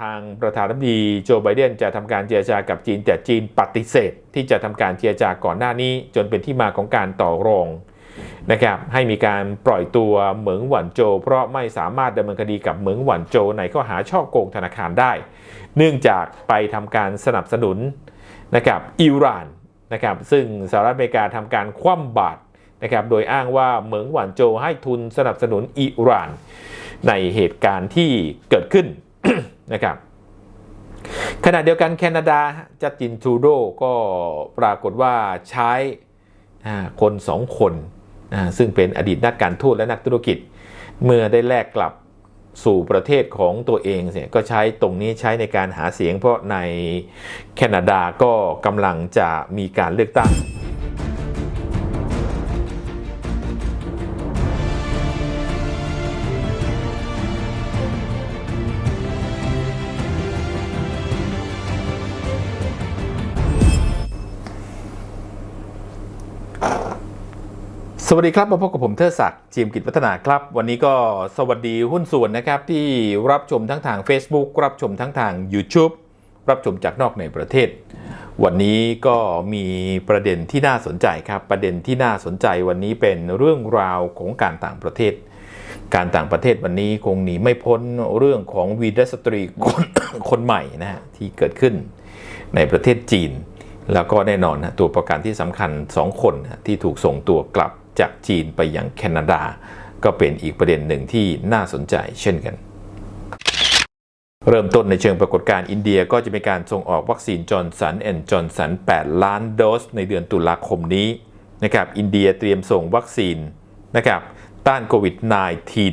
ทางประธานาธิบดีโจไบเดนจะทำการเจรจากับจีน แต่จีนปฏิเสธ ที่จะทำการเจรจาก่อนหน้านี้ จนเป็นที่มาของการต่อรองนะครับให้มีการปล่อยตัวเหมิงหวันโจ เพราะไม่สามารถดำเนินคดีกับเหมิงหวันโจในข้อหาช่อโกงธนาคารได้ เนื่องจากไปทำการสนับสนุนนะครับอิหร่านนะครับซึ่งสหรัฐอเมริกาทำการคว่ำบาตรนะครับโดยอ้างว่าเหมิงหวันโจให้ทุนสนับสนุนอิหร่าน ในเหตุการณ์ที่เกิดขึ้น นะครับขณะเดียวกันแคนาดาจัสตินทูโดก็ปรากฏว่าใช้คนสองคน ซึ่งเป็นอดีตนักการทูตและนักธุรกิจ เมื่อได้แลกกลับสู่ประเทศของตัวเองเนี่ยก็ใช้ตรงนี้ใช้ในการหาเสียง เพราะในแคนาดาก็กำลังจะมีการเลือกตั้ง สวัสดีครับมาพบกับผมเทอศักดิ์จีมกิจวัฒนาครับ วันนี้ก็สวัสดีหุ้นส่วนนะครับ ที่รับชมทั้งทาง Facebook รับชมทั้งทาง YouTube รับชมจากนอกในประเทศ วันนี้ก็มีประเด็นที่น่าสนใจครับ ประเด็นที่น่าสนใจวันนี้เป็นเรื่องราวของการต่างประเทศ การต่างประเทศวันนี้คงหนีไม่พ้นเรื่องของวีดสตรีคนคนใหม่นะฮะที่เกิดขึ้นในประเทศจีน แล้วก็แน่นอนนะตัวประกันที่สำคัญ 2 คนที่ถูกส่งตัวกลับ จากจีนไปยังแคนาดา ก็เป็นอีกประเด็นหนึ่งที่น่าสนใจเช่นกัน เริ่มต้นในเชิงปรากฏการณ์อินเดียก็จะมีการส่งออกวัคซีนจอร์นสันแอนด์จอร์นสัน 8 ล้านโดส ในเดือนตุลาคมนี้นะครับอินเดียเตรียมส่งวัคซีนนะครับต้านโควิด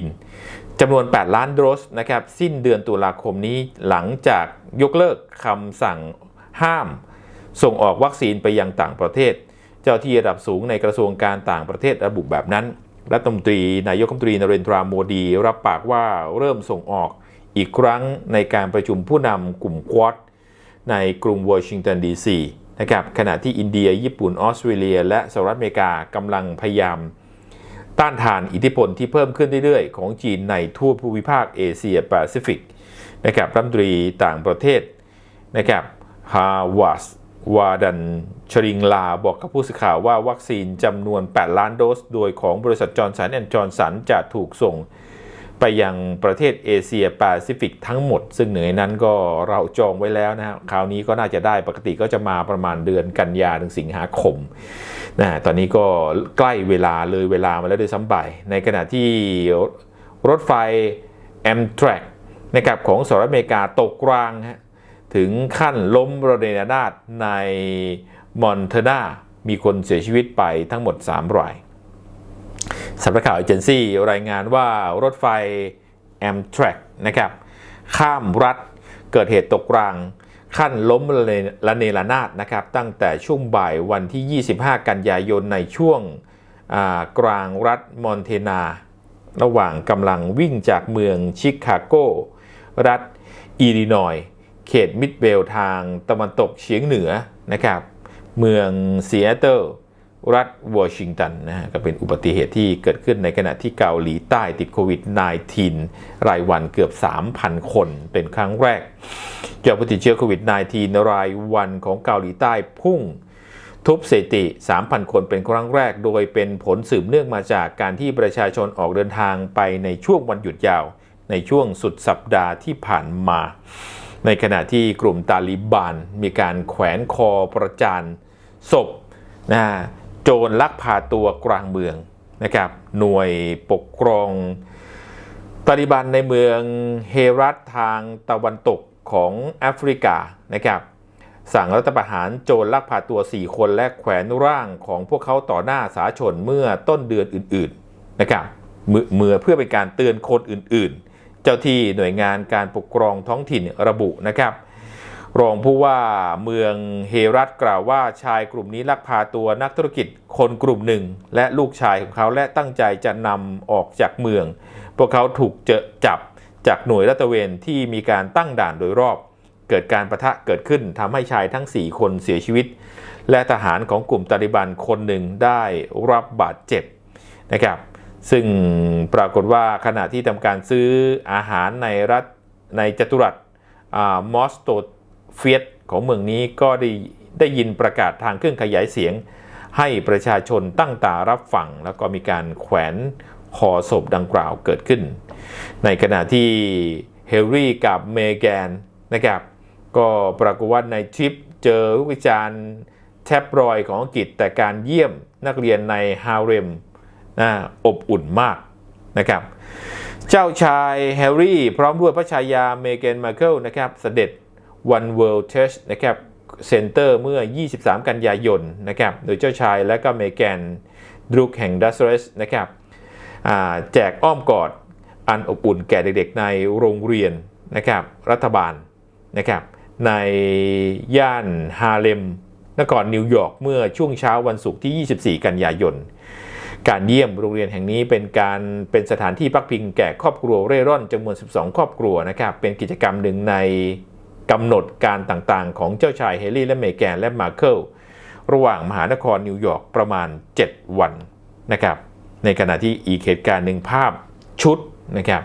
-19 จำนวน 8 ล้านโดสนะครับสิ้นเดือนตุลาคมนี้หลังจากยกเลิกคำสั่งห้าม ส่งออกวัคซีนไปยังต่างประเทศ เจ้าที่ระดับสูงในกระทรวงการต่างประเทศระบุแบบนั้น รัฐมนตรีนายกรัฐมนตรีนเรนทราโมดี รับปากว่าเริ่มส่งออกอีกครั้งในการประชุมผู้นำกลุ่มควอดในกรุงวอชิงตันดีซีนะครับขณะที่อินเดีย ญี่ปุ่น ออสเตรเลีย และสหรัฐอเมริกากำลังพยายาม ต้านทานอิทธิพลที่เพิ่มขึ้นเรื่อยๆ ของจีนในทั่วภูมิภาคเอเชียแปซิฟิกนะครับรัฐมนตรีต่างประเทศนะครับฮาวาส วาดันชริงลาบอกกับผู้สื่อข่าวว่าวัคซีนจำนวน 8 ล้านโดส โดยของบริษัทจอร์นสันแอนด์จอร์นสันจะถูกส่งไปยังประเทศเอเชียแปซิฟิกทั้งหมด ซึ่งหนึ่งในนั้นก็เราจองไว้แล้วนะคราวนี้ก็น่าจะได้ปกติก็จะมาประมาณเดือนกันยาถึงสิงหาคมนะตอนนี้ก็ใกล้เวลาเลยเวลามาแล้วด้วยซ้ำไปในขณะที่รถไฟ Amtrak นะครับของสหรัฐอเมริกาตกรางฮะ ถึงขั้นล้มระเนระนาดในมอนเทนามีคนเสียชีวิตไปทั้งหมด 3 รายสำนักข่าวเอเจนซี่รายงานว่ารถไฟ Amtrak นะครับ ข้ามรัฐเกิดเหตุตกราง ขั้นล้มระเนระนาดนะครับ ตั้งแต่ช่วงบ่ายวันที่ 25 กันยายนในช่วงกลางรัฐมอนเทนา ระหว่างกำลังวิ่งจากเมืองชิคาโก รัฐอิลลินอย เขตมิดเวลทางตะวันตกเฉียงเหนือนะครับ เมืองซีแอตเทิลรัฐวอชิงตันนะฮะก็เป็นอุบัติเหตุที่เกิดขึ้นในขณะที่เกาหลีใต้ติดโควิด -19 รายวันเกือบ 3,000 คนเป็นครั้งแรกยอดผู้ติดเชื้อโควิด -19 รายวันของเกาหลีใต้พุ่ง ทุบสถิติ 3,000 คนเป็นครั้งแรก โดยเป็นผลสืบเนื่องมาจากการที่ประชาชนออกเดินทางไปในช่วงวันหยุดยาว ในช่วงสุดสัปดาห์ที่ผ่านมา ในขณะที่กลุ่มตาลิบันมีการแขวนคอประจานศพนะโจรลักพาตัวกลางเมืองนะครับหน่วยปกครองตาลิบันในเมืองเฮรัตทางตะวันตกของแอฟริกานะครับสั่งรัฐประหารโจรลักพาตัว 4 คนและแขวนร่างของพวกเขาต่อหน้าสาชนเมื่อต้นเดือนอื่นๆนะครับเมื่อเพื่อเป็นการเตือนคนอื่นๆ เจ้าที่หน่วยงานการปกครองท้องถิ่นระบุนะครับรองผู้ว่าเมืองเฮรัตกล่าวว่าชายกลุ่มนี้ลักพาตัวนักธุรกิจคนกลุ่มหนึ่ง และลูกชายของเขาและตั้งใจจะนำออกจากเมือง พวกเขาถูกเจอจับจากหน่วยรัตเวนที่มีการตั้งด่านโดยรอบ เกิดการประทะเกิดขึ้นทำให้ชายทั้ง 4 คนเสียชีวิต และทหารของกลุ่มตาลิบันคนหนึ่งได้รับบาดเจ็บนะครับ ซึ่งปรากฏว่าขณะที่ทำการซื้ออาหารในรัฐในจตุรัสมอสโตเฟียตของเมืองนี้ก็ได้ได้ยินประกาศทางเครื่องขยายเสียง ให้ประชาชนตั้งตารับฟัง แล้วก็มีการแขวนคอศพดังกล่าวเกิดขึ้น ในขณะที่เฮลรี่กับเมแกนนะครับก็ปรากฏว่าในทริปเจอวิจารณ์แทบรอยของอังกฤษแต่การเยี่ยมนักเรียนในฮาเร็ม อบอุ่นมากนะครับ เจ้าชายแฮร์รี่ พร้อมด้วยพระชายาเมแกนมาเคิลนะครับเสด็จ One World Church นะครับเซ็นเตอร์เมื่อ 23 กันยายนนะครับโดยเจ้าชายและก็เมแกนดรุกแห่งดัสเรสนะครับแจกอ้อมกอดอันอบอุ่นแก่เด็กๆในโรงเรียนนะครับรัฐบาลนะครับในย่านฮาเลมนครนิวยอร์กเมื่อช่วงเช้าวันศุกร์ที่ 24 กันยายน การเยี่ยมโรงเรียนแห่งนี้เป็นการเป็นสถานที่พักพิงแก่ครอบครัวเร่ร่อนจำนวน 12 ครอบครัวนะครับ เป็นกิจกรรมหนึ่งในกำหนดการต่างๆ ของเจ้าชายเฮลี่และเมแกนและมาเคิลระหว่างมหานครนิวยอร์กประมาณ 7 วันนะครับ ในขณะที่อีกเหตุการณ์หนึ่งภาพชุดนะครับ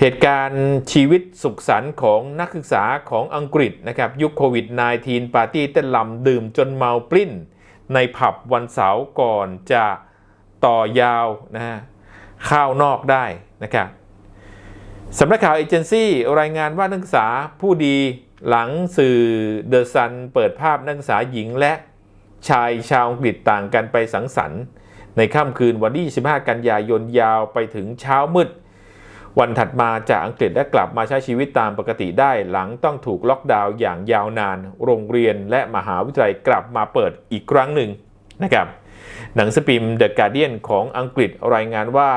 เหตุการณ์ชีวิตสุขสันต์ของนักศึกษาของอังกฤษนะครับ ยุคโควิด -19 ปาร์ตี้เต้นลำดื่มจนเมาปลิ้น ในผับวันเสาร์ก่อนจะ ต่อยาวนะฮะข้าวนอกได้นะครับสำนักข่าวเอเจนซี่รายงานว่านักศึกษาผู้ดีหลังสื่อเดอะซันเปิดภาพนักศึกษาหญิงและชายชาวอังกฤษต่างกันไปสังสรรค์ ในค่ำคืนวันที่ 25 กันยายนยาวไปถึงเช้ามืด วันถัดมาจากอังกฤษและกลับมาใช้ชีวิตตามปกติได้หลังต้องถูกล็อกดาวน์อย่างยาวนาน โรงเรียนและมหาวิทยาลัยกลับมาเปิดอีกครั้งหนึ่งนะครับ หนังสือพิมพ์ The Guardian ของอังกฤษรายงานว่า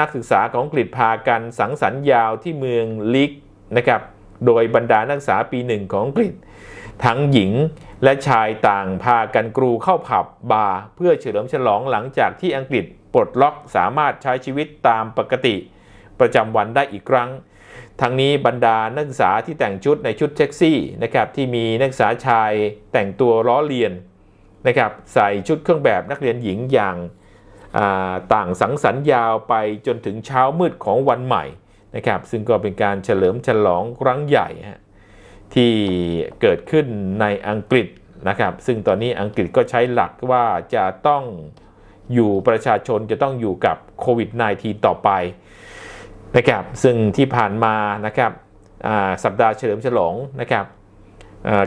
นักศึกษาของอังกฤษพากันสังสรรค์ยาวที่เมืองลิกนะครับโดยบรรดานักศึกษาปีหนึ่งของอังกฤษ ทั้งหญิงและชายต่างพากันกรูเข้าผับบาร์เพื่อเฉลิมฉลองหลังจากที่อังกฤษปลดล็อกสามารถใช้ชีวิตตามปกติ ประจำวันได้อีกครั้ง ทั้งนี้บรรดานักศึกษาที่แต่งชุดในชุดแท็กซี่นะครับที่มีนักศึกษาชายแต่งตัวล้อเลียน นะครับใส่ชุดเครื่องแบบนักเรียนหญิงอย่างต่างสังสรรค์ยาวไปจนถึงเช้ามืดของวันใหม่นะครับซึ่งก็เป็นการเฉลิมฉลองครั้งใหญ่ที่เกิดขึ้นในอังกฤษนะครับซึ่งตอนนี้อังกฤษก็ใช้หลักว่าจะต้องอยู่ประชาชนจะต้องอยู่กับโควิด -19 ต่อไปนะครับซึ่งที่ผ่านมานะครับสัปดาห์เฉลิมฉลองนะครับ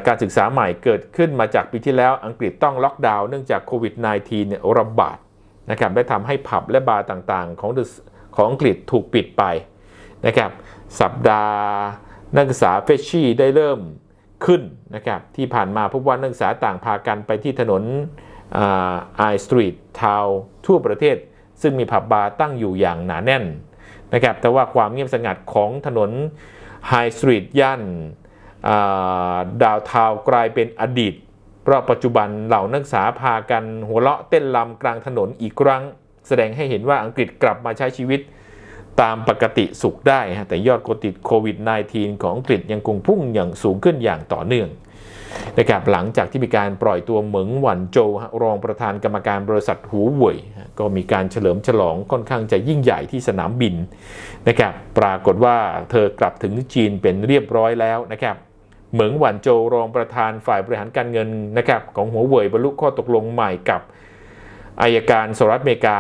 การศึกษาใหม่เกิดขึ้นมาจากปีที่แล้วอังกฤษต้องล็อกดาวน์เนื่องจากโควิด -19 เนี่ยระบาดนะครับได้ทำให้ผับและบาร์ต่างๆ ของของอังกฤษถูกปิดไปนะครับสัปดาห์นักศึกษาเฟชชี่ได้เริ่มขึ้นนะครับที่ผ่านมาพบว่านักศึกษาต่างพากันไปที่ถนนไอสตรีททาวทั่วประเทศ ซึ่งมีผับบาร์ตั้งอยู่อย่างหนาแน่นนะครับแต่ว่าความเงียบสงัดของถนนไฮสตรีทย่าน ดาวเทากลายเป็นอดีต เพราะปัจจุบันเหล่านักศึกษาพากันหัวเราะเต้นลำกลางถนนอีกครั้ง แสดงให้เห็นว่าอังกฤษกลับมาใช้ชีวิตตามปกติสุขได้ฮะแต่ยอดกติดโควิด -19 ของอังกฤษยังคงพุ่งอย่างสูงขึ้นอย่างต่อเนื่องนะครับหลังจากที่มีการปล่อยตัวเหมิงหวันโจรองประธานกรรมการบริษัทหูเว่ยก็มีการเฉลิมฉลองค่อนข้างจะยิ่งใหญ่ที่สนามบินนะครับปรากฏว่าเธอกลับถึงจีนเป็นเรียบร้อยแล้วนะครับ เหมิงหวันโจรองประธานฝ่ายบริหารการเงินนะครับของหัวเว่ยบรรลุข้อตกลงใหม่กับอายการสหรัฐอเมริกา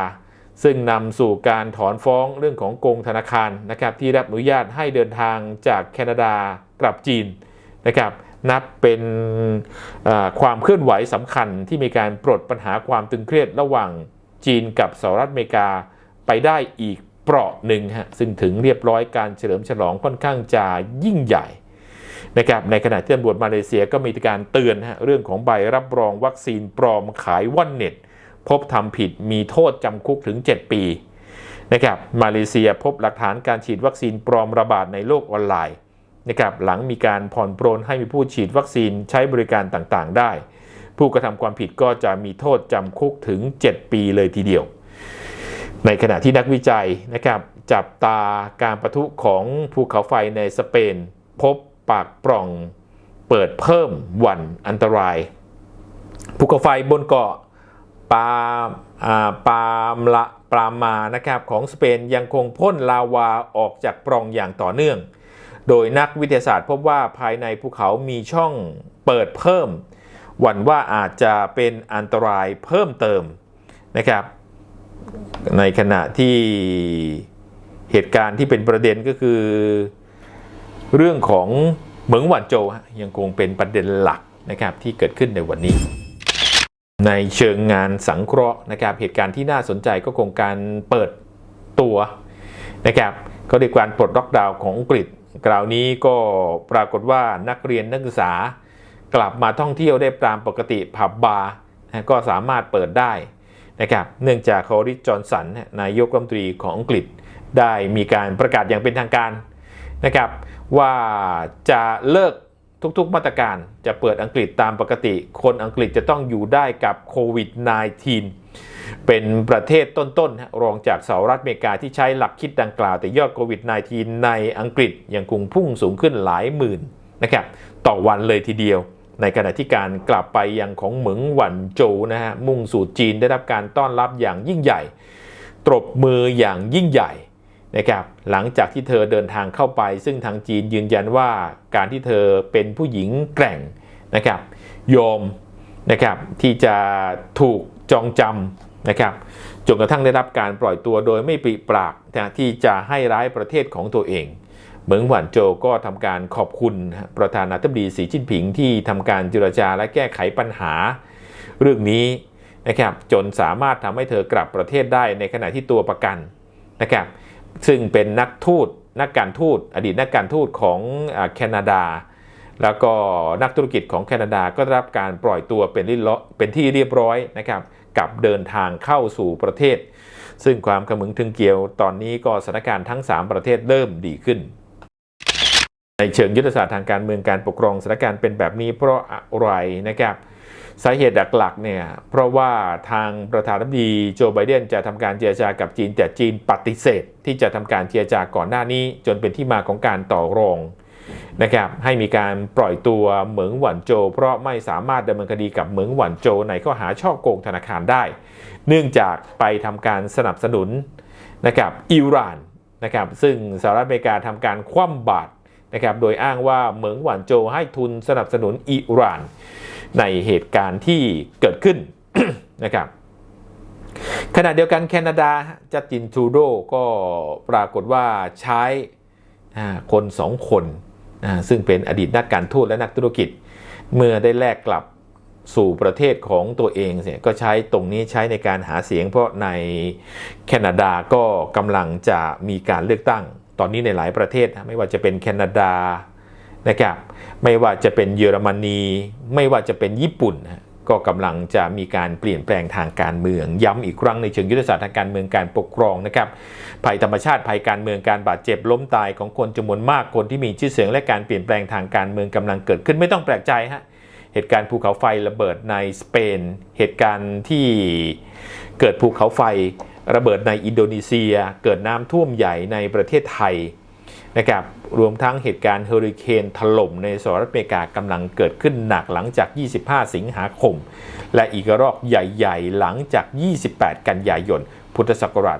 ซึ่งนำสู่การถอนฟ้องเรื่องของโกงธนาคารนะครับที่รับอนุญาตให้เดินทางจากแคนาดากลับจีนนะครับนับเป็นความเคลื่อนไหวสำคัญที่มีการปลดปัญหาความตึงเครียดระหว่างจีนกับสหรัฐอเมริกาไปได้อีกเปราะหนึ่งฮะซึ่งถึงเรียบร้อยการเฉลิมฉลองค่อนข้างจะยิ่งใหญ่ นะครับในขณะที่ตำรวจมาเลเซียก็มีการเตือนฮะเรื่องของใบรับรองวัคซีนปลอมขายว่อนเน็ต พบทำผิดมีโทษจำคุกถึง 7 ปีนะครับมาเลเซียพบหลักฐานการฉีดวัคซีนปลอมระบาดในโลกออนไลน์นะครับหลังมีการผ่อนปรนให้มีผู้ฉีดวัคซีนใช้บริการต่างๆ ได้ ผู้กระทำความผิดก็จะมีโทษจำคุกถึง 7 ปีเลยทีเดียว ในขณะที่นักวิจัยนะครับจับตาการประทุของภูเขาไฟในสเปน พบ ปากปล่อง เปิดเพิ่มวันอันตรายภูเขาไฟบนเกาะปาปามละปรามานะครับของสเปนยังคงพ่นลาวาออกจากปล่องอย่างต่อเนื่อง โดยนักวิทยาศาสตร์พบว่าภายในภูเขามีช่องเปิดเพิ่ม หวั่นว่าอาจจะเป็นอันตรายเพิ่มเติมนะครับ ในขณะที่เหตุการณ์ที่เป็นประเด็นก็คือ เรื่องของเหมืองหวานโจฮะยังคงเป็นประเด็นหลักนะครับที่เกิดขึ้นในวันนี้ ในเชิงงานสังเคราะห์นะครับเหตุการณ์ที่น่าสนใจก็คงการเปิดตัวนะครับก็เรียกการปลดล็อกดาวน์ของอังกฤษคราวนี้ก็ปรากฏว่านักเรียนนักศึกษากลับมาท่องเที่ยวได้ตามปกติผับบาร์นะก็สามารถเปิดได้นะครับเนื่องจากคอริสจอนสันนายกรัฐมนตรีของอังกฤษได้มีการประกาศอย่างเป็นทางการ นะครับว่าจะเลิกทุกๆมาตรการจะเปิดอังกฤษตามปกติ คนอังกฤษจะต้องอยู่ได้กับโควิด -19 เป็นประเทศต้นๆรองจากสหรัฐอเมริกาที่ใช้หลักคิดดังกล่าว แต่ยอดโควิด -19 ในอังกฤษยังคงพุ่งสูงขึ้นหลายหมื่นนะครับต่อวันเลยทีเดียว ในขณะที่การกลับไปยังของเหมืองหวันโจวนะฮะมุ่งสู่จีนได้รับการต้อนรับอย่างยิ่งใหญ่ตบมืออย่างยิ่งใหญ่ นะครับหลังจากที่เธอเดินทางเข้าไป ซึ่งทางจีนยืนยันว่าการที่เธอเป็นผู้หญิงแกร่งนะครับยอมนะครับที่จะถูกจองจำนะครับจนกระทั่งได้รับการปล่อยตัวโดยไม่ปริปรากนะที่จะให้ร้ายประเทศของตัวเอง เหมืองหวานโจก็ทำการขอบคุณประธานาธิบดีสีจิ้นผิงที่ทำการเจรจาและแก้ไขปัญหาเรื่องนี้นะครับจนสามารถทำให้เธอกลับประเทศได้ในขณะที่ตัวประกันนะครับ ซึ่งเป็นนักทูตนักการทูตอดีตนักการทูตของอแคนาดา แล้วก็นักธุรกิจของแคนาดาก็ได้รับการปล่อยตัวเป็นที่เป็นที่เรียบร้อยนะครับกับเดินทางเข้าสู่ประเทศ ซึ่งความขมึงถึงเกี่ยวตอนนี้ก็สถานการณ์ทั้ง 3 ประเทศเริ่มดีขึ้น ในเชิงยุทธศาสตร์ทางการเมืองการปกครองสถานการณ์เป็นแบบนี้เพราะอะไรนะครับ สาเหตุหลักๆเนี่ยเพราะว่าทางประธานาธิบดีโจไบเดนจะทำการเจรจากับจีน แต่จีนปฏิเสธ ที่จะทำการเจรจาก่อนหน้านี้ จนเป็นที่มาของการต่อรองนะครับให้มีการปล่อยตัวเหมืองหวันโจ เพราะไม่สามารถดำเนินคดีกับเหมืองหวันโจในข้อหาช่อโกงธนาคารได้ เนื่องจากไปทำการสนับสนุนนะครับอิหร่านนะครับซึ่งสหรัฐอเมริกาทำการคว่ำบาตรนะครับโดยอ้างว่าเหมืองหวันโจให้ทุนสนับสนุนอิหร่าน ในเหตุการณ์ที่เกิดขึ้นนะครับขณะเดียวกันแคนาดาจัสตินทูโดก็ปรากฏว่าใช้คนสองคน ซึ่งเป็นอดีตนักการทูตและนักธุรกิจ เมื่อได้แลกกลับสู่ประเทศของตัวเองเนี่ยก็ใช้ตรงนี้ใช้ในการหาเสียง เพราะในแคนาดาก็กำลังจะมีการเลือกตั้ง ตอนนี้ในหลายประเทศ ไม่ว่าจะเป็นแคนาดา นะครับไม่ว่าจะเป็นเยอรมนีไม่ว่าจะเป็นญี่ปุ่นก็กำลังจะมีการเปลี่ยนแปลงทางการเมือง ย้ำอีกครั้งในเชิงยุทธศาสตร์ทางการเมืองการปกครองนะครับภัยธรรมชาติภัยการเมืองการบาดเจ็บล้มตายของคนจำนวนมากคนที่มีชื่อเสียงและการเปลี่ยนแปลงทางการเมืองกำลังเกิดขึ้นไม่ต้องแปลกใจฮะเหตุการณ์ภูเขาไฟระเบิดในสเปน เหตุการณ์ที่เกิดภูเขาไฟระเบิดในอินโดนีเซีย เกิดน้ำท่วมใหญ่ในประเทศไทย นะครับรวมทั้งเหตุการณ์เฮอริเคนถล่มในสหรัฐอเมริกากำลังเกิดขึ้นหนักหลังจาก 25 สิงหาคม และอีกรอกใหญ่ ๆ หลังจาก 28 กันยายน พุทธศักราช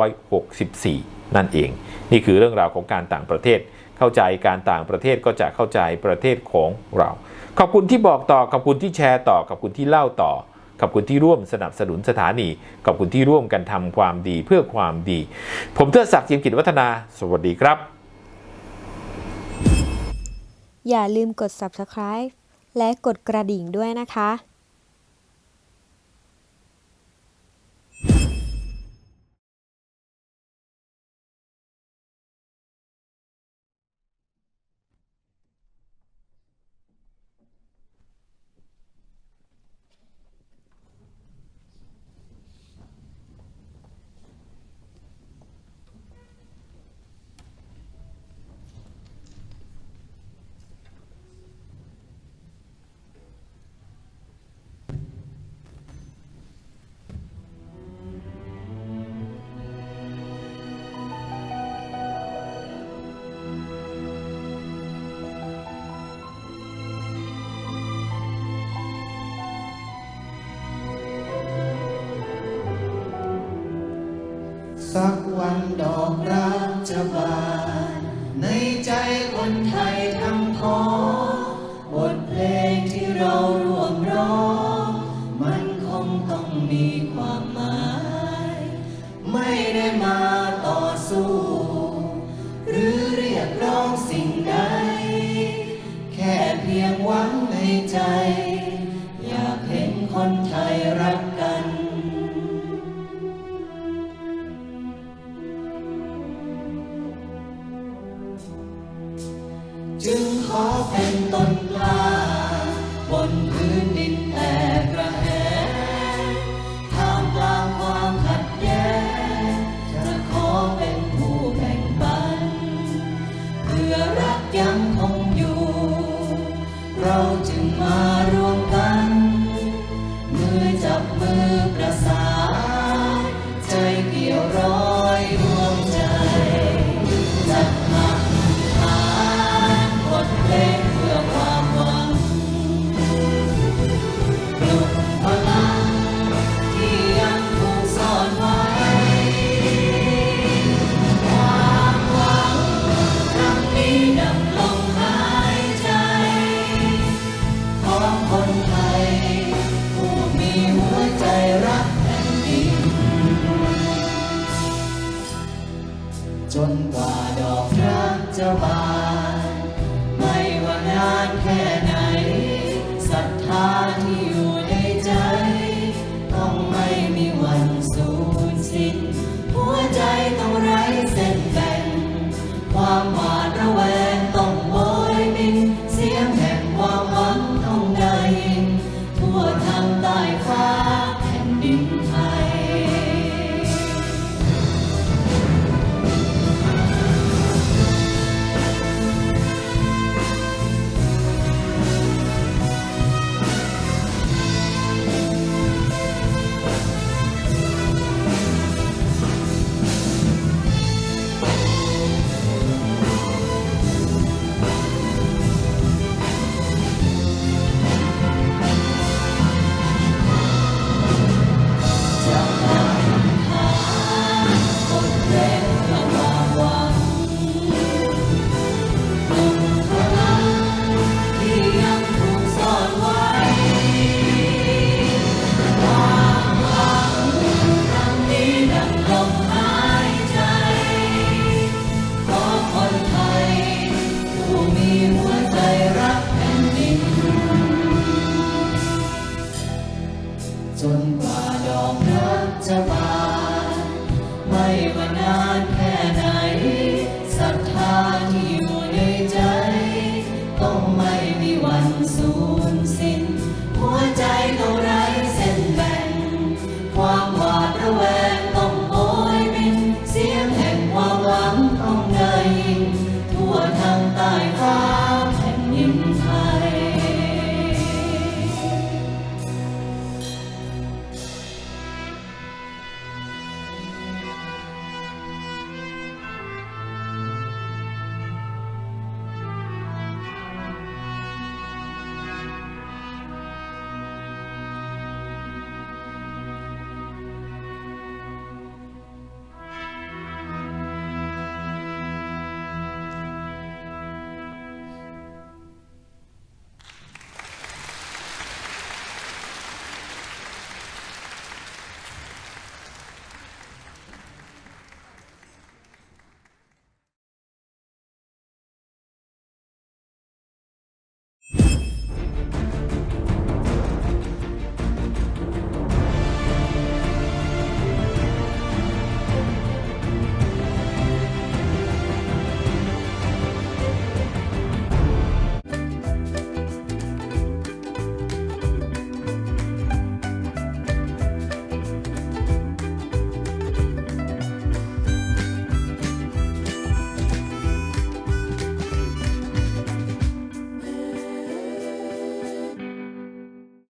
2564 นั่นเอง นี่คือเรื่องราวของการต่างประเทศ เข้าใจการต่างประเทศก็จะเข้าใจประเทศของเรา ขอบคุณที่บอกต่อขอบคุณที่แชร์ต่อขอบคุณที่เล่าต่อ อบคุณที่ร่วมสนับสนุนสถานี ขอบคุณที่ร่วมกันทำความดีเพื่อความดี ผมเทิดศักดิ์จิมกิจวัฒนา สวัสดีครับ อย่าลืมกด subscribe และกดกระดิ่งด้วยนะคะ สักวันดอกรักจะบานในใจคนไทยทั้งพ้อบทเพลงที่เราร่วมร้อง มันคงต้องมีความหมาย ไม่ได้มาต่อสู้ หรือเรียกร้องสิ่งใด แค่เพียงหวังในใจ